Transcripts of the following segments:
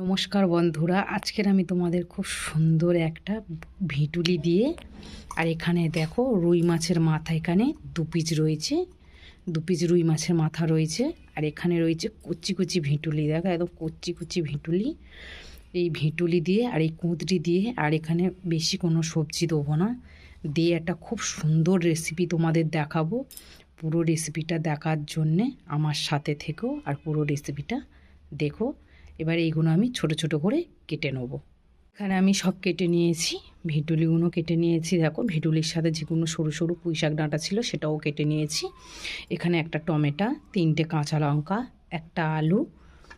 নমস্কার বন্ধুরা, আজকের আমি তোমাদের খুব সুন্দর একটা ভিটুলি দিয়ে, আর এখানে দেখো রুই মাছের মাথা এখানে দু পিস রয়েছে, দু পিস রুই মাছের মাথা রয়েছে, আর এখানে রয়েছে কচি কচি ভিটুলি, দেখো একদম কচি কচি ভিটুলি, এই ভিটুলি দিয়ে আর এই কুঁদরি দিয়ে, আর এখানে বেশি কোনো সবজি দেবো না, দিয়ে একটা খুব সুন্দর রেসিপি তোমাদের দেখাবো, পুরো রেসিপিটা দেখার জন্যে আমার সাথে থেকেও আর পুরো রেসিপিটা দেখো। এবার এইগুলো আমি ছোট ছোট করে কেটে নেব। এখানে আমি সব কেটে নিয়েছি, ভিটুলিগুলো কেটে নিয়েছি। দেখো, ভিটুলির সাথে যেগুলো সরু সরু পুঁই শাক ডাঁটা ছিল সেটাও কেটে নিয়েছি। এখানে একটা টমেটো, তিনটে কাঁচা লঙ্কা, একটা আলু,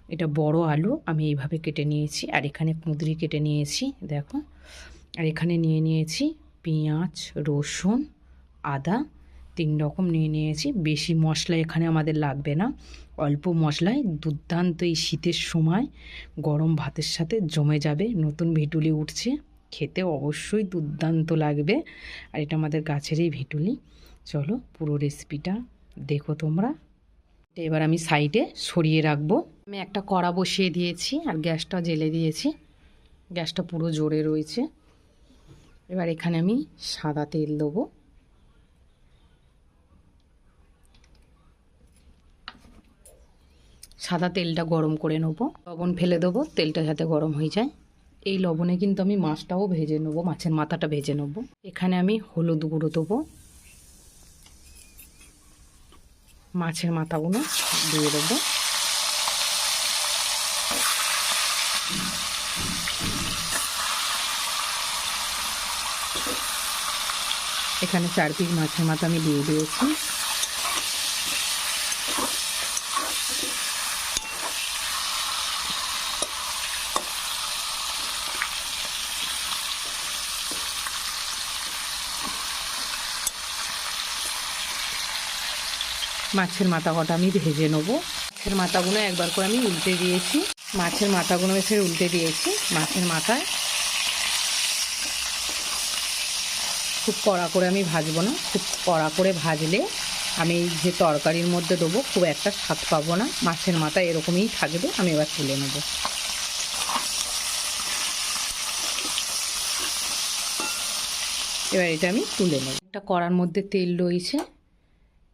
এটা বড় আলু, আমি এইভাবে কেটে নিয়েছি। আর এখানে কুঁদরি কেটে নিয়েছি, দেখো। আর এখানে নিয়ে নিয়েছি পেঁয়াজ, রসুন, আদা তিন রকম নিয়ে নিয়েছি। বেশি মশলা এখানে আমাদের লাগবে না। অল্প মশলায় দুর্দান্ত এই শীতের সময় গরম ভাতের সাথে জমে যাবে। নতুন ভেটুলি উঠছে। খেতে অবশ্যই দুর্দান্ত লাগবে। আর এটা আমাদের গাছেরই ভেটুলি। চলো পুরো রেসিপিটা দেখো তোমরা। এবার আমি সাইডে সরিয়ে রাখব। আমি একটা কড়া বসিয়ে দিয়েছি আর গ্যাসটা জেলে দিয়েছি। গ্যাসটা পুরো জোরে রয়েছে। এবার এখানে আমি সাদা তেল দেবো। সাদা তেলটা গরম করে নেব। লবণ ফেলে দেবো, তেলটা যাতে গরম হয়ে যায়। এই লবণে কিন্তু আমি মাছটাও ভেজে নেব, মাছের মাথাটা ভেজে নেব। এখানে আমি হলুদ গুঁড়ো দেবো। মাছের মাথাগুলো দিয়ে দেবো। এখানে চার পিস মাছের মাথা আমি দিয়ে দিয়েছি। মাছের মাথা কটা আমি ভেজে নেব। মাছের মাথাগুলো একবার করে আমি উল্টে দিয়েছি। মাছের মাথাগুলো এসে উল্টে দিয়েছি। মাছের মাথায় খুব কড়া করে আমি ভাজবো না। খুব কড়া করে ভাজলে আমি যে তরকারির মধ্যে দেবো, খুব একটা স্বাদ পাবো না। মাছের মাথা এরকমই থাকবে, আমি এবার তুলে নেব। এবার এটা আমি তুলে নেব। একটা কড়ার মধ্যে তেল রয়েছে।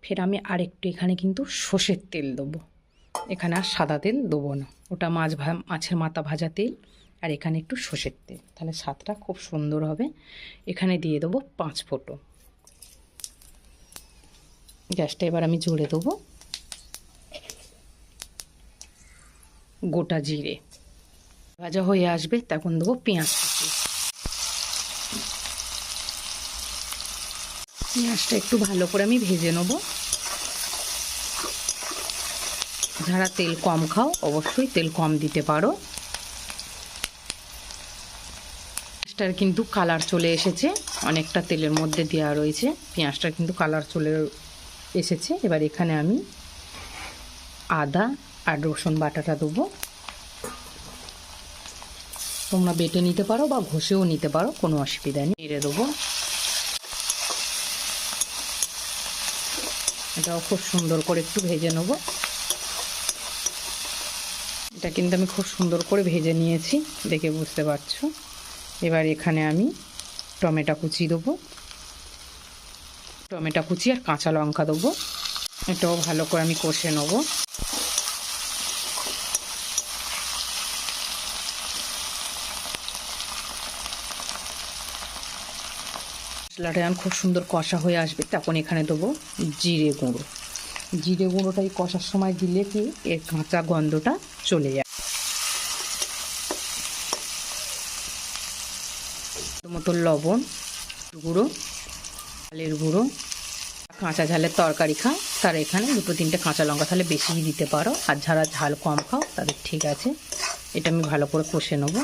ফের আমি আরেকটু এখানে কিন্তু সর্ষের তেল দেবো। এখানে আর সাদা তেল দেবো না। ওটা মাছ মাছের মাথা ভাজা তেল আর এখানে একটু সর্ষের তেল। তাহলে স্বাদটা খুব সুন্দর হবে। এখানে দিয়ে দেবো পাঁচ ফোটো। গ্যাসটা এবার আমি জুড়ে দেবো। গোটা জিরে। ভাজা হয়ে আসবে, তখন দেবো পেঁয়াজ কুচি। পেঁয়াজটা একটু ভালো করে আমি ভেজে নেব। যারা তেল কম খাও, অবশ্যই তেল কম দিতে পারো। পেঁয়াজটার কিন্তু কালার চলে এসেছে, অনেকটা তেলের মধ্যে দেওয়া রয়েছে। পেঁয়াজটার কিন্তু কালার চলে এসেছে। এবার এখানে আমি আদা আর রসুন বাটাটা দেবো। তোমরা বেটে নিতে পারো বা ঘষেও নিতে পারো, কোনো অসুবিধা নেই। এড়ে দেবো। এটাও খুব সুন্দর করে একটু ভেজে নেব। এটা কিন্তু আমি খুব সুন্দর করে ভেজে নিয়েছি, দেখে বুঝতে পারছ। এবার এখানে আমি টমেটো কুচি দেবো। টমেটো কুচি আর কাঁচা লঙ্কা দেবো। এটাও ভালো করে আমি কষে নেব। মশলাটা যখন খুব সুন্দর কষা হয়ে আসবে। তখন এখানে দেবো জিরে গুঁড়ো। জিরে গুঁড়োটা এই কষার সময় দিলে কি এর কাঁচা গন্ধটা চলে যায়। মতো লবণ, গুঁড়ো, ঝালের গুঁড়ো, কাঁচা ঝালের তরকারি খাও। তারা এখানে দুটো তিনটে কাঁচা লঙ্কা তাহলে বেশি দিতে পারো। আর যারা ঝাল কম খাও, তাদের ঠিক আছে। এটা আমি ভালো করে কষে নেব।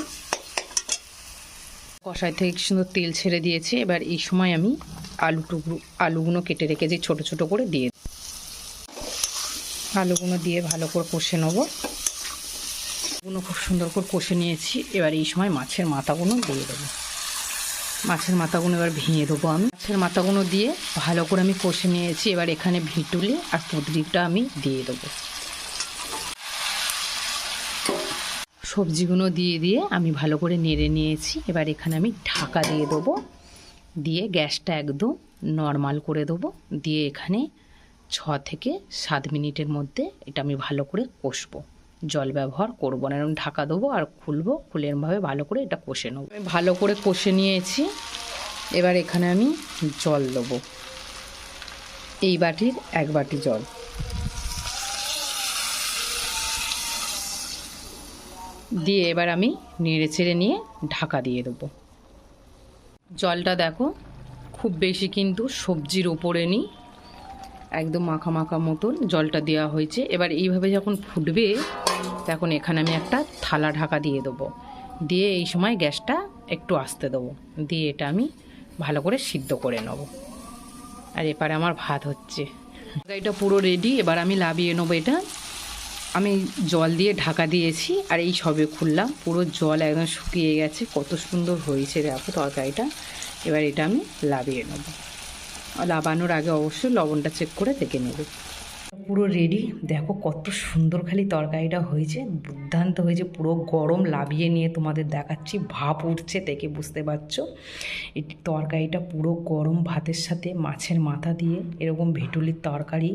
কষাই থেকে সুন্দর তেল ছেড়ে দিয়েছে। এবার এই সময় আমি আলু টুকরো আলুগুলো কেটে রেখেছি, ছোট ছোট করে দিয়ে আলুগুলো দিয়ে ভালো করে কষে নেব। গুলো খুব সুন্দর করে কষে নিয়েছি। এবার এই সময় মাছের মাথাগুলো দিয়ে দেবো। মাছের মাথাগুলো এবার ভেঙে দেবো আমি। মাছের মাথাগুলো দিয়ে ভালো করে আমি কষে নিয়েছি। এবার এখানে ভিটুলি আর কুদরিটা আমি দিয়ে দেবো। সবজিগুলো দিয়ে দিয়ে আমি ভালো করে নেড়ে নিয়েছি। এবার এখানে আমি ঢাকা দিয়ে দেবো। দিয়ে গ্যাসটা একদম নর্মাল করে দেবো। দিয়ে এখানে ছ থেকে সাত মিনিটের মধ্যে এটা আমি ভালো করে কষবো। জল ব্যবহার করব না, এরকম ঢাকা দেবো আর খুলবো, খুলে এরমভাবে ভালো করে এটা কষে নেব। আমি ভালো করে কষে নিয়েছি। এবার এখানে আমি জল দেবো। এই বাটির এক বাটি জল। দিয়ে এবার আমি নেড়ে চেড়ে নিয়ে ঢাকা দিয়ে দেবো। জলটা দেখো, খুব বেশি কিন্তু সবজির ওপরে নিই। একদম মাখা মাখা মতন জলটা দেওয়া হয়েছে। এবার এইভাবে যখন ফুটবে, তখন এখানে আমি একটা থালা ঢাকা দিয়ে দেবো। দিয়ে এই সময় গ্যাসটা একটু আস্তে দেবো। দিয়ে এটা আমি ভালো করে সিদ্ধ করে নেব। আর এপারে আমার ভাত হচ্ছে। এটা পুরো রেডি এবার আমি লাভিয়ে নেব এটা। আমি জল দিয়ে ঢাকা দিয়েছি আর এই সবে খুললাম। পুরো জল একদম শুকিয়ে গেছে। কত সুন্দর হয়েছে দেখো তরকারিটা। এবার এটা আমি লাভিয়ে নেব। লাবানোর আগে অবশ্যই লবণটা চেক করে দেখে নেব। পুরো রেডি দেখো কত সুন্দর খালি তরকারিটা হয়েছে। দুর্দান্ত হয়েছে। পুরো গরম লাভিয়ে নিয়ে তোমাদের দেখাচ্ছি। ভাপ উঠছে দেখে বুঝতে পারছ। এই তরকারিটা পুরো গরম ভাতের সাথে, মাছের মাথা দিয়ে। এরকম ভেটুলির তরকারি।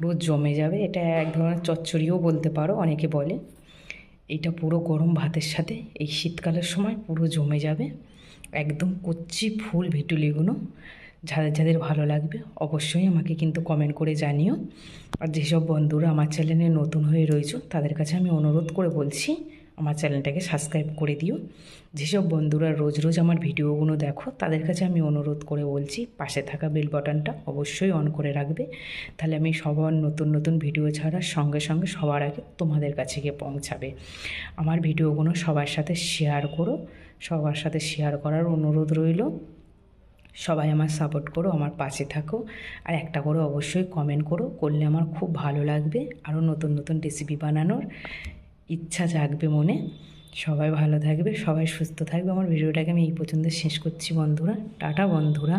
পুরো জমে যাবে। এটা এক ধরনের চচ্চড়িও বলতে পারো, অনেকে বলে। এটা পুরো গরম ভাতের সাথে, এই শীতকালের সময় পুরো জমে যাবে। একদম কচ্ছি ফুল ভেটুলিগুলো, যাদের যাদের ভালো লাগবে অবশ্যই আমাকে কিন্তু কমেন্ট করে জানিও। আর যেসব বন্ধুরা আমার চ্যানেলে নতুন হয়ে রয়েছে, তাদের কাছে আমি অনুরোধ করে বলছি আমার চ্যানেলটাকে সাবস্ক্রাইব করে দিও। যেসব বন্ধুরা রোজ রোজ আমার ভিডিওগুলো দেখো, তাদের কাছে আমি অনুরোধ করে বলছি, পাশে থাকা বেল বাটনটা অবশ্যই অন করে রাখবে। তাহলে আমি সবার নতুন নতুন ভিডিও ছাড়ার সঙ্গে সঙ্গে সবার আগে তোমাদের কাছে গিয়ে পৌঁছাবে। আমার ভিডিওগুলো সবার সাথে শেয়ার করো, সবার সাথে শেয়ার করার অনুরোধ রইল। সবাই আমার সাপোর্ট করো, আমার পাশে থাকো। আর একটা করে অবশ্যই কমেন্ট করো, করলে আমার খুব ভালো লাগবে। আরও নতুন নতুন রেসিপি বানানোর। ইচ্ছা জাগবে মনে। সবাই ভালো থাকবে, সবাই সুস্থ থাকবে। আমার ভিডিওটাকে আমি এই পর্যন্ত শেষ করছি বন্ধুরা। টাটা বন্ধুরা।